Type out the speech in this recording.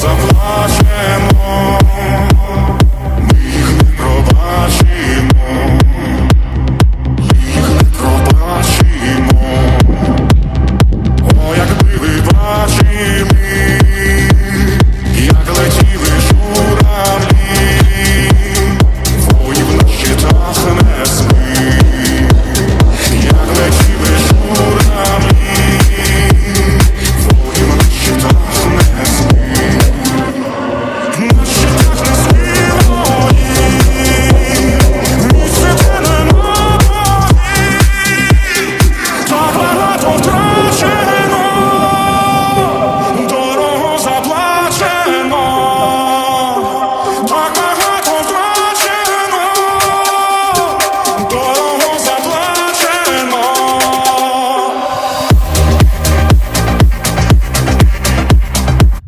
заплачемо, ми їх не пробачимо, їх не пробачимо, о, якби ви бачили, як летіли журами.